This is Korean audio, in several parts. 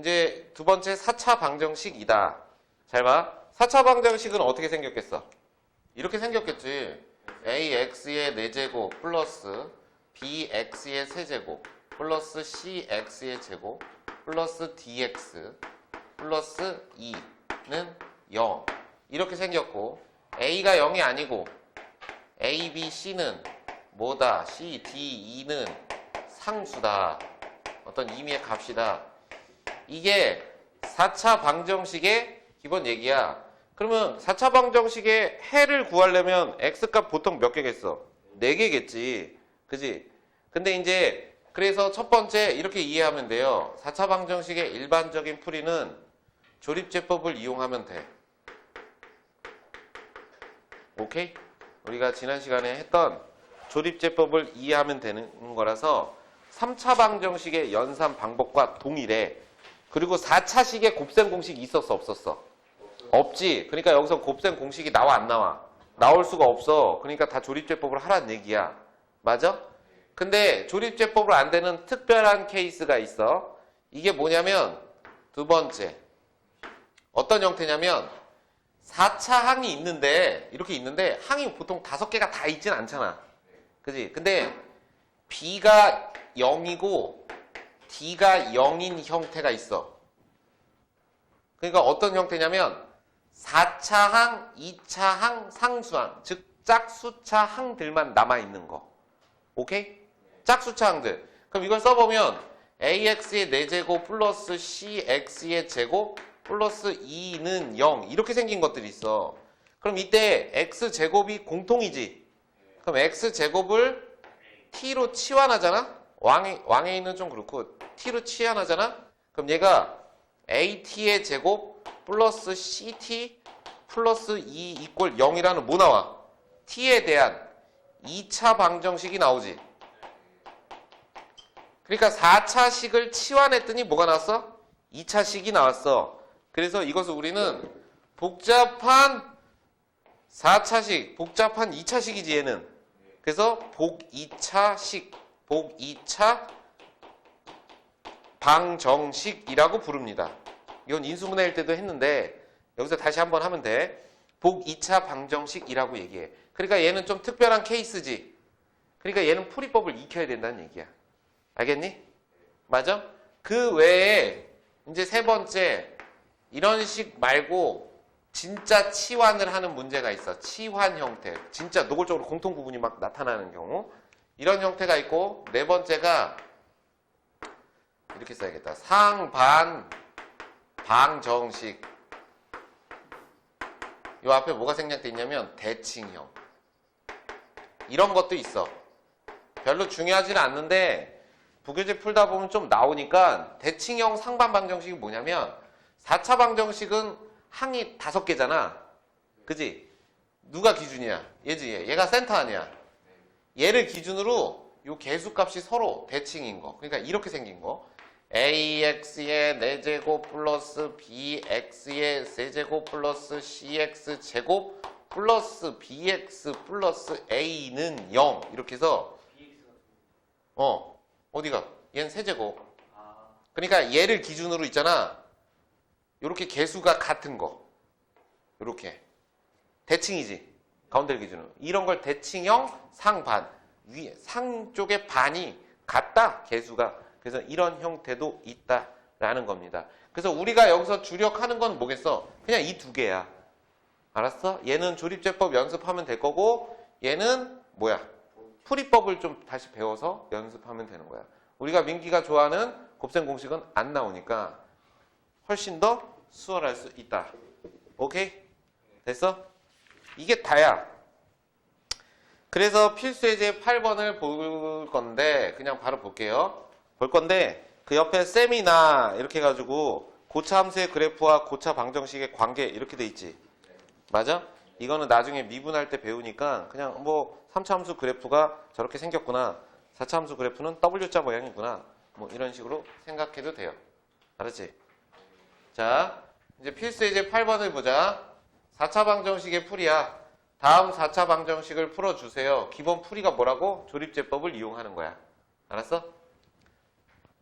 이제 두 번째 4차 방정식이다. 잘 봐. 4차 방정식은 어떻게 생겼겠어? 이렇게 생겼겠지. ax의 4제곱 플러스 bx의 세제곱 플러스 cx의 제곱 플러스 dx 플러스 2는 0 이렇게 생겼고 a가 0이 아니고 a, b, c는 뭐다? c, d, e는 상수다. 어떤 임의의 값이다. 이게 4차 방정식의 기본 얘기야. 그러면 4차 방정식의 해를 구하려면 x값 보통 몇 개겠어? 4개겠지. 그지? 근데 이제 그래서 첫 번째 이렇게 이해하면 돼요. 4차 방정식의 일반적인 풀이는 조립제법을 이용하면 돼. 오케이? 우리가 지난 시간에 했던 조립제법을 이해하면 되는 거라서 3차 방정식의 연산 방법과 동일해. 그리고 4차식의 곱셈 공식이 있었어 없었어? 없지. 그러니까 여기서 곱셈 공식이 나와 안 나와? 나올 수가 없어. 그러니까 다 조립제법을 하란 얘기야. 맞아? 근데 조립제법으로 안 되는 특별한 케이스가 있어. 이게 뭐냐면 두 번째. 어떤 형태냐면 4차 항이 있는데 이렇게 있는데 항이 보통 다섯 개가 다 있진 않잖아. 그지? 근데 B가 0이고 D가 0인 형태가 있어. 그러니까 어떤 형태냐면 4차 항, 2차 항, 상수항, 즉 짝수차 항들만 남아 있는 거. 오케이? 짝수차 항들. 그럼 이걸 써보면 AX의 4제곱 플러스 CX의 제곱 플러스 2는 0 이렇게 생긴 것들이 있어. 그럼 이때 X제곱이 공통이지. 그럼 X제곱을 T로 치환하잖아? 왕의, 왕의는 좀 그렇고 T로 치환하잖아? 그럼 얘가 AT의 제곱 플러스 CT 플러스 2 이꼴 0이라는 뭐 나와? T에 대한 2차 방정식이 나오지. 그러니까 4차식을 치환했더니 뭐가 나왔어? 2차식이 나왔어. 그래서 이것을 우리는 복잡한 4차식, 복잡한 2차식이지 얘는. 그래서 복 2차식, 복 2차 방정식이라고 부릅니다. 이건 인수분해일 때도 했는데 여기서 다시 한번 하면 돼. 복 2차 방정식이라고 얘기해. 그러니까 얘는 좀 특별한 케이스지. 그러니까 얘는 풀이법을 익혀야 된다는 얘기야. 알겠니? 맞아? 그 외에 이제 세 번째 이런 식 말고 진짜 치환을 하는 문제가 있어. 치환 형태. 진짜 노골적으로 공통 부분이 막 나타나는 경우. 이런 형태가 있고 네 번째가 이렇게 써야겠다. 상반 방정식. 요 앞에 뭐가 생략돼 있냐면 대칭형. 이런 것도 있어. 별로 중요하지는 않는데 부교재 풀다 보면 좀 나오니까 대칭형 상반 방정식이 뭐냐면 4차 방정식은 항이 다섯 개잖아. 그지? 누가 기준이야? 얘지 얘. 얘가 센터 아니야. 얘를 기준으로 요 개수값이 서로 대칭인 거. 그러니까 이렇게 생긴 거. ax의 4제곱 플러스 bx의 세제곱 플러스 cx 제곱 플러스 bx 플러스 a는 0 이렇게 해서 어 어디가? 얘는 세제곱. 그러니까 얘를 기준으로 있잖아. 요렇게 개수가 같은 거. 요렇게. 대칭이지 가운데를 기준으로 이런 걸 대칭형 상반 위상 쪽의 반이 같다 개수가 그래서 이런 형태도 있다라는 겁니다. 그래서 우리가 여기서 주력하는 건 뭐겠어? 그냥 이 두 개야. 알았어? 얘는 조립제법 연습하면 될 거고 얘는 뭐야? 풀이법을 좀 다시 배워서 연습하면 되는 거야. 우리가 민기가 좋아하는 곱셈 공식은 안 나오니까 훨씬 더 수월할 수 있다. 오케이? 됐어? 이게 다야. 그래서 필수 예제 8번을 볼 건데 그냥 바로 볼게요. 볼 건데 그 옆에 셈이나 이렇게 해가지고 고차 함수의 그래프와 고차 방정식의 관계 이렇게 돼 있지. 맞아? 이거는 나중에 미분할 때 배우니까 그냥 뭐 3차 함수 그래프가 저렇게 생겼구나. 4차 함수 그래프는 W자 모양이구나. 뭐 이런 식으로 생각해도 돼요. 알았지? 자, 이제 필수 예제 8번을 보자. 4차 방정식의 풀이야. 다음 4차 방정식을 풀어주세요. 기본 풀이가 뭐라고? 조립제법을 이용하는 거야. 알았어?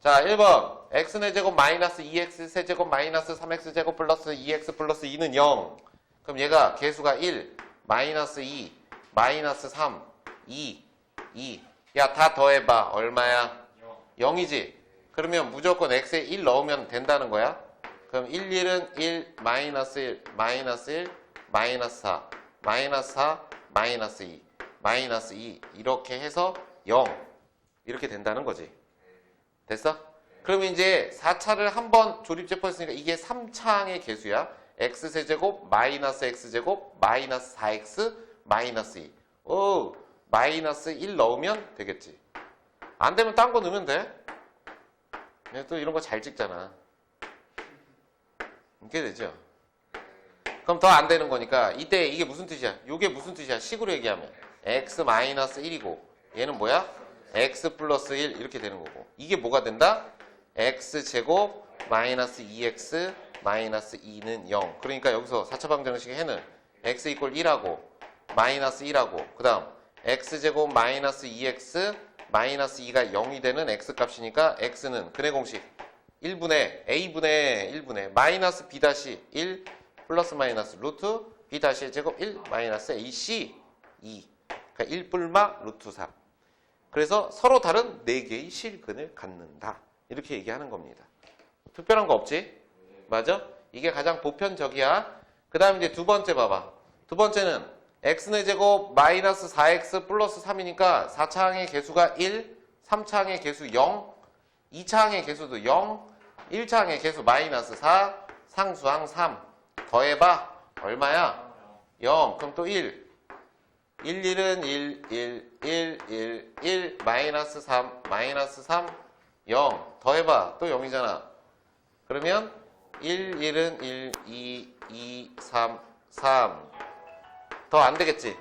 자, 1번. x의 제곱 마이너스 2x 세제곱 마이너스 3x 제곱 플러스 2x 플러스 2는 0. 그럼 얘가 개수가 1, 마이너스 2, 마이너스 3, 2, 2. 야, 다 더해봐. 얼마야? 0이지? 그러면 무조건 x에 1 넣으면 된다는 거야? 그럼 1, 1은 1, 마이너스 1, 마이너스 1, 마이너스 4, 마이너스 4, 마이너스 2, 마이너스 2. 이렇게 해서 0. 이렇게 된다는 거지. 됐어? 그러면 이제 4차를 한 번 조립제퍼했으니까 이게 3차항의 개수야. x세제곱 마이너스 x제곱 마이너스 4x 마이너스 2. 오, 마이너스 1 넣으면 되겠지. 안 되면 딴 거 넣으면 돼. 얘또 이런 거 잘 찍잖아. 이렇게 되죠. 그럼 더 안 되는 거니까 이때 이게 무슨 뜻이야? 이게 무슨 뜻이야? 식으로 얘기하면 x 마이너스 1이고 얘는 뭐야? x 플러스 1 이렇게 되는 거고 이게 뭐가 된다? x 제곱 마이너스 2x 마이너스 2는 0 그러니까 여기서 4차 방정식의 해는 x 이꼴 1하고 마이너스 1하고 그 다음 x 제곱 마이너스 2x 마이너스 2가 0이 되는 x 값이니까 x는 근해 공식 1분의 a분의 1분의 마이너스 b 다시 1 플러스 마이너스 루트 b 다시의 제곱 1 마이너스 ac 2 그러니까 1 뿔마 루트 3 그래서 서로 다른 4개의 실근을 갖는다. 이렇게 얘기하는 겁니다. 특별한 거 없지? 맞아? 이게 가장 보편적이야. 그 다음 이제 두 번째 봐봐. 두 번째는 x의 제곱 마이너스 4x 플러스 3이니까 4차항의 개수가 1 3차항의 개수 0 2차항의 개수도 0 1차항의 개수 마이너스 4 상수항 3 더해봐 얼마야? 0 그럼 또 1 1, 1은 1, 1, 1, 1, 1, 마이너스 3, 마이너스 3, 0. 더해봐. 또 0이잖아. 그러면 1, 1은 1, 2, 2, 3, 3. 더 안 되겠지?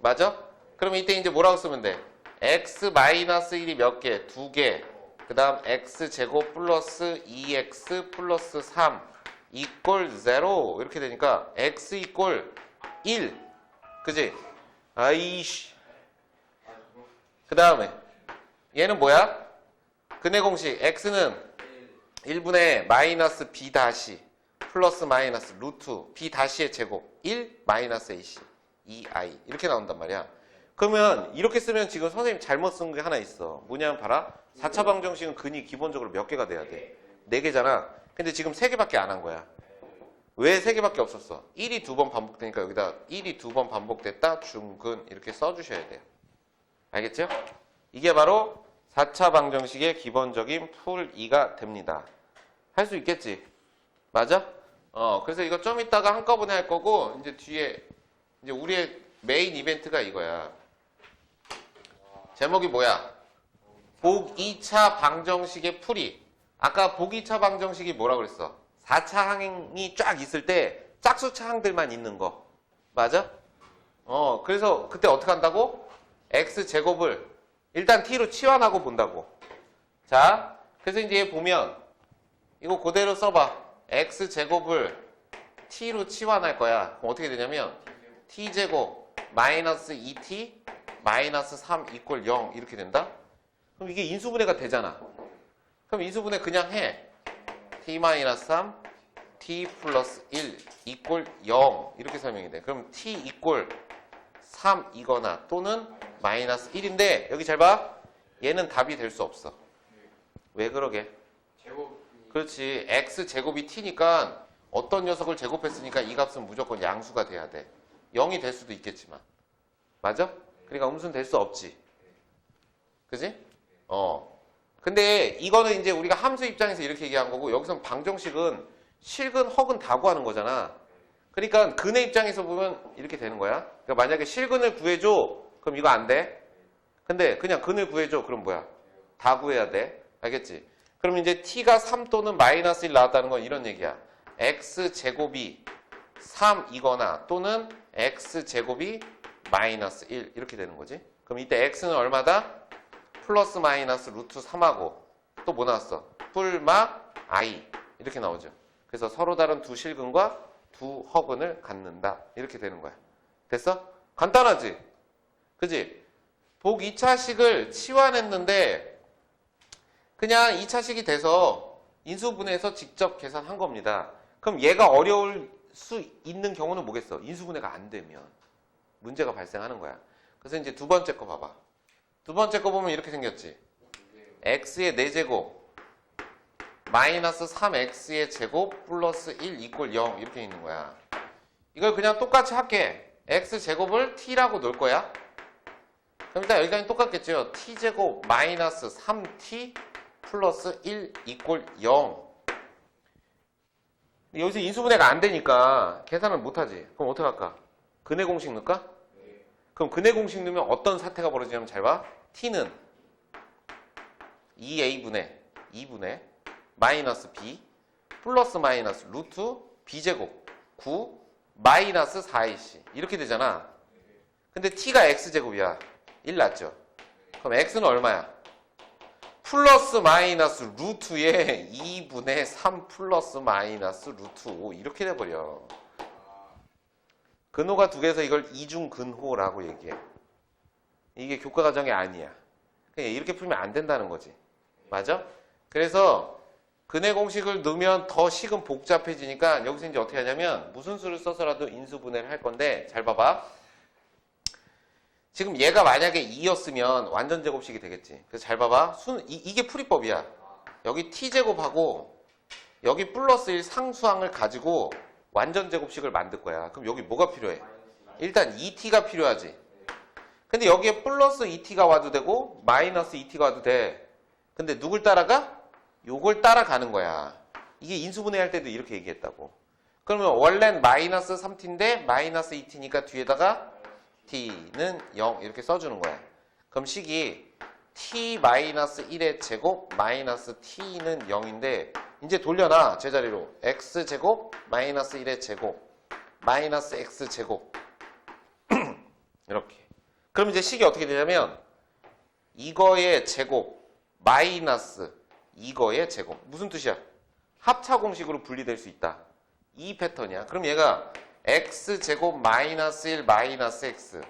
맞아? 그럼 이때 이제 뭐라고 쓰면 돼? x 마이너스 1이 몇 개? 두 개. 그 다음 x 제곱 플러스 2x 플러스 3 이꼴 0 이렇게 되니까 x 이꼴 1 그지? 아이씨. 그 다음에 얘는 뭐야? 근해 공식 x는 1분의 마이너스 b 다시 플러스 마이너스 루트 b 다시의 제곱 1 마이너스 ac 2i 이렇게 나온단 말이야. 그러면 이렇게 쓰면 지금 선생님 잘못 쓴 게 하나 있어. 뭐냐면 봐라. 4차 방정식은 근이 기본적으로 몇 개가 돼야 돼? 4개잖아 근데 지금 3개밖에 안 한 거야 왜 3개밖에 없었어? 1이 두 번 반복되니까 여기다 1이 두 번 반복됐다 중근 이렇게 써주셔야 돼요 알겠죠? 이게 바로 4차 방정식의 기본적인 풀 2가 됩니다 할 수 있겠지? 맞아? 어, 그래서 이거 좀 이따가 한꺼번에 할 거고, 이제 뒤에, 이제 우리의 메인 이벤트가 이거야. 제목이 뭐야? 복 2차 방정식의 풀이. 아까 복 2차 방정식이 뭐라 그랬어? 4차 항이 쫙 있을 때 짝수차 항들만 있는 거. 맞아? 어, 그래서 그때 어떻게 한다고? x제곱을 일단 t로 치환하고 본다고. 자, 그래서 이제 보면 이거 그대로 써봐. x제곱을 t로 치환할 거야. 그럼 어떻게 되냐면 t제곱 마이너스 2t 마이너스 3 이꼴 0 이렇게 된다? 그럼 이게 인수분해가 되잖아. 그럼 인수분해 그냥 해. t 마이너스 3 t 플러스 1 이꼴 0 이렇게 설명이 돼. 그럼 t 이꼴 3이거나 또는 마이너스 1인데 여기 잘 봐. 얘는 답이 될 수 없어. 왜 그러게? 제곱 그렇지. x 제곱이 t니까 어떤 녀석을 제곱했으니까 이 값은 무조건 양수가 돼야 돼. 0이 될 수도 있겠지만. 맞아? 그러니까 음수는 될 수 없지. 그지? 어. 근데 이거는 이제 우리가 함수 입장에서 이렇게 얘기한 거고 여기선 방정식은 실근, 허근 다 구하는 거잖아. 그러니까 근의 입장에서 보면 이렇게 되는 거야. 그러니까 만약에 실근을 구해줘. 그럼 이거 안 돼. 근데 그냥 근을 구해줘. 그럼 뭐야? 다 구해야 돼. 알겠지? 그럼 이제 t가 3 또는 마이너스 1 나왔다는 건 이런 얘기야. x 제곱이 3이거나 또는 x 제곱이 마이너스 1 이렇게 되는 거지. 그럼 이때 x는 얼마다? 플러스 마이너스 루트 3하고 또 뭐 나왔어? 뿔마 i 이렇게 나오죠. 그래서 서로 다른 두 실근과 두 허근을 갖는다 이렇게 되는 거야. 됐어? 간단하지? 그지? 복 2차식을 치환했는데 그냥 2차식이 돼서 인수분해해서 직접 계산한 겁니다. 그럼 얘가 어려울 수 있는 경우는 뭐겠어? 인수분해가 안 되면 문제가 발생하는 거야. 그래서 이제 두 번째 거 봐봐. 두 번째 거 보면 이렇게 생겼지. x의 4제곱 마이너스 3x의 제곱 플러스 1 이꼴 0 이렇게 있는 거야. 이걸 그냥 똑같이 할게. x 제곱을 t라고 놓을 거야. 그럼 일단 여기까지 똑같겠죠. t제곱 마이너스 3t 플러스 1 이꼴 0. 여기서 인수분해가 안 되니까 계산을 못하지. 그럼 어떻게 할까? 근해 공식 넣을까? 그럼 근해 공식 넣으면 어떤 사태가 벌어지냐면 잘 봐. t는 2a분의 2분의 마이너스 b 플러스 마이너스 루트 b제곱 9 마이너스 4ac 이렇게 되잖아. 근데 t가 x제곱이야. 1 났죠? 그럼 x는 얼마야? 플러스 마이너스 루트에 2분의 3 플러스 마이너스 루트 5 이렇게 돼버려. 근호가 두 개에서 이걸 이중 근호라고 얘기해. 이게 교과 과정이 아니야. 그냥 이렇게 풀면 안 된다는 거지. 맞아? 그래서 근해 공식을 넣으면 더 식은 복잡해지니까 여기서 이제 어떻게 하냐면 무슨 수를 써서라도 인수분해를 할 건데 잘 봐봐. 지금 얘가 만약에 2였으면 완전 제곱식이 되겠지. 그래서 잘 봐봐. 순, 이, 이게 풀이법이야. 여기 t제곱하고 여기 플러스 1 상수항을 가지고 완전 제곱식을 만들 거야. 그럼 여기 뭐가 필요해? 일단 2t가 필요하지. 근데 여기에 플러스 2t가 와도 되고 마이너스 2t가 와도 돼. 근데 누굴 따라가? 요걸 따라가는 거야. 이게 인수분해 할 때도 이렇게 얘기했다고. 그러면 원래는 마이너스 3t인데 마이너스 2t니까 뒤에다가 t는 0 이렇게 써주는 거야. 그럼 식이 t 마이너스 1의 제곱 마이너스 t는 0인데 이제 돌려놔 제자리로 x 제곱 마이너스 1의 제곱 마이너스 x 제곱 이렇게. 그럼 이제 식이 어떻게 되냐면 이거의 제곱 마이너스 이거의 제곱 무슨 뜻이야? 합차 공식으로 분리될 수 있다. 이 패턴이야. 그럼 얘가 x 제곱 마이너스 1 마이너스 x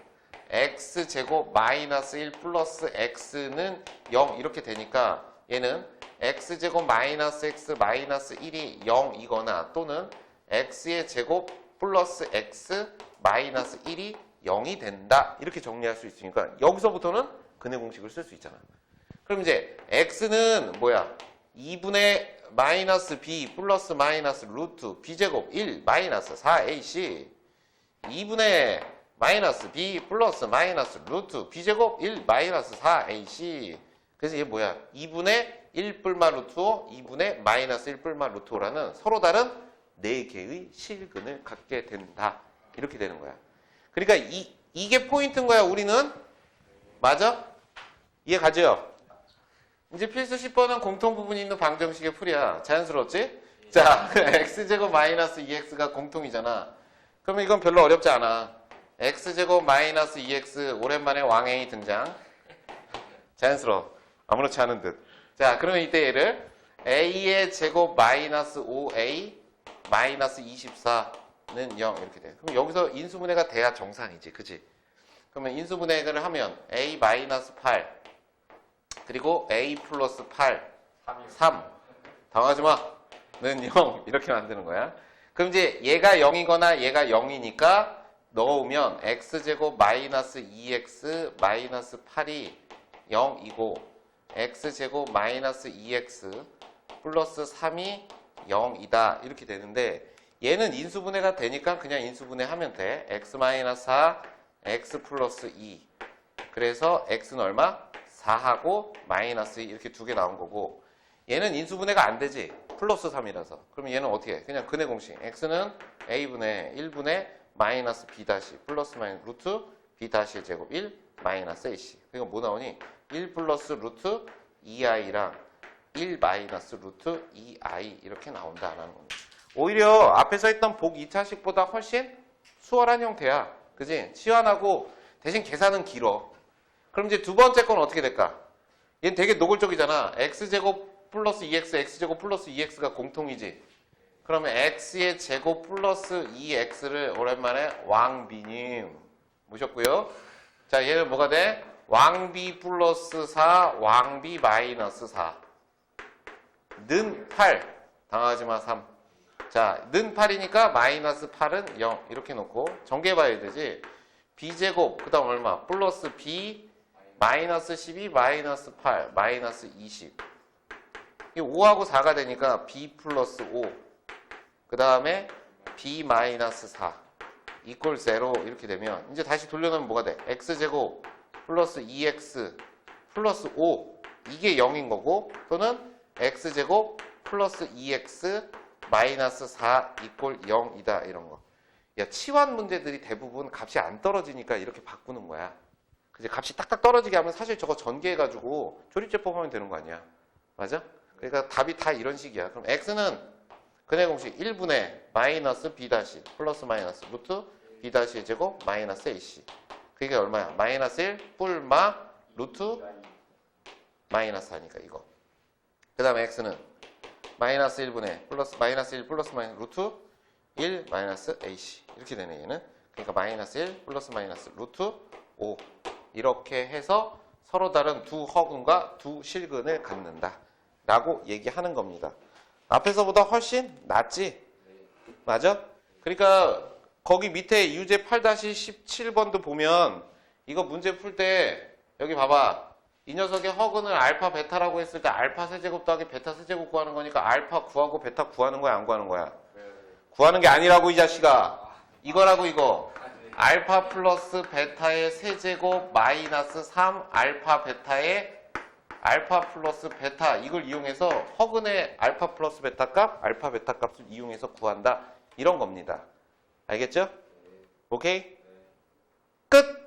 x 제곱 마이너스 1 플러스 x는 0 이렇게 되니까 얘는 x 제곱 마이너스 x 마이너스 1이 0 이거나 또는 x의 제곱 플러스 x 마이너스 1이 0이 된다 이렇게 정리할 수 있으니까 여기서부터는 근해 공식을 쓸 수 있잖아. 그럼 이제 x는 뭐야? 2분의 마이너스 b 플러스 마이너스 루트 b제곱 1 마이너스 4ac 2분의 마이너스 b 플러스 마이너스 루트 b제곱 1 마이너스 4ac 그래서 이게 뭐야? 2분의 1 뿔마 루트 5 2분의 마이너스 1 뿔마 루트 5라는 서로 다른 4개의 실근을 갖게 된다 이렇게 되는 거야 그러니까 이, 이게 포인트인 거야 우리는 맞아? 이해 가죠? 이제 필수 10번은 공통 부분이 있는 방정식의 풀이야. 자연스러웠지? 자, x제곱 마이너스 2x가 공통이잖아. 그러면 이건 별로 어렵지 않아. x제곱 마이너스 2x 오랜만에 왕행이 등장. 자연스러워. 아무렇지 않은 듯. 자, 그러면 이때 얘를 a의 제곱 마이너스 5a 마이너스 24는 0 이렇게 돼. 그럼 여기서 인수분해가 돼야 정상이지. 그지? 그러면 인수분해를 하면 a 마이너스 8 그리고 a 플러스 8, 3. 당하지 마. 는 0. 이렇게 만드는 거야. 그럼 이제 얘가 0이거나 얘가 0이니까 넣으면 x제곱 마이너스 2x 마이너스 8이 0이고 x제곱 마이너스 2x 플러스 3이 0이다. 이렇게 되는데 얘는 인수분해가 되니까 그냥 인수분해 하면 돼. x 마이너스 4, x 플러스 2. 그래서 x는 얼마? 4하고 마이너스 2 이렇게 두 개 나온 거고 얘는 인수분해가 안 되지 플러스 3이라서 그러면 얘는 어떻게 해? 그냥 근해 공식 x는 a분의 1분의 마이너스 b 다시 플러스 마이너스 루트 b 다시 제곱 1 마이너스 ac 그러니까 뭐 나오니 1 플러스 루트 2i랑 1 마이너스 루트 2i 이렇게 나온다라는 겁니다 오히려 앞에서 했던 복 2차식보다 훨씬 수월한 형태야 그지? 치환하고 대신 계산은 길어 그럼 이제 두 번째 건 어떻게 될까? 얘는 되게 노골적이잖아. x제곱 플러스 2x, x제곱 플러스 2x가 공통이지. 그러면 x의 제곱 플러스 2x를 오랜만에 왕비님 모셨고요. 자, 얘는 뭐가 돼? 왕비 플러스 4, 왕비 마이너스 4. 는 8. 당하지 마 3. 자, 는 8이니까 마이너스 8은 0. 이렇게 놓고 전개해봐야 되지. b제곱, 그 다음 얼마? 플러스 b, 마이너스 12, 마이너스 8, 마이너스 20. 이 5하고 4가 되니까 b 플러스 5. 그 다음에 b 마이너스 4. 이꼴 0 이렇게 되면 이제 다시 돌려놓으면 뭐가 돼? x제곱 플러스 2x 플러스 5 이게 0인 거고 또는 x제곱 플러스 2x 마이너스 4 이꼴 0이다 이런 거. 야 치환 문제들이 대부분 값이 안 떨어지니까 이렇게 바꾸는 거야. 그지 값이 딱딱 떨어지게 하면 사실 저거 전개해가지고 조립제법 하면 되는 거 아니야. 맞아? 그러니까 답이 다 이런 식이야. 그럼 x는 근해 공식 1분의 마이너스 b 다시 플러스 마이너스 루트 b 다시의 제곱 마이너스 ac. 그게 얼마야? 마이너스 1 뿔마 루트 마이너스 하니까 이거. 그 다음에 x는 마이너스 1분의 플러스 마이너스 1 플러스 마이너스 루트 1 마이너스 ac 이렇게 되네 얘는. 그러니까 마이너스 1 플러스 마이너스 루트 5 이렇게 해서 서로 다른 두 허근과 두 실근을 갖는다 라고 얘기하는 겁니다. 앞에서보다 훨씬 낫지? 맞아? 그러니까 거기 밑에 유제 8-17번도 보면 이거 문제 풀 때 여기 봐봐. 이 녀석의 허근을 알파 베타라고 했을 때 알파 세제곱 더하기 베타 세제곱 구하는 거니까 알파 구하고 베타 구하는 거야 안 구하는 거야? 구하는 게 아니라고 이 자식아. 이거라고 이거. 알파 플러스 베타의 세제곱 마이너스 3 알파 베타의 알파 플러스 베타 이걸 이용해서 허근의 알파 플러스 베타 값, 알파 베타 값을 이용해서 구한다. 이런 겁니다. 알겠죠? 오케이? 끝!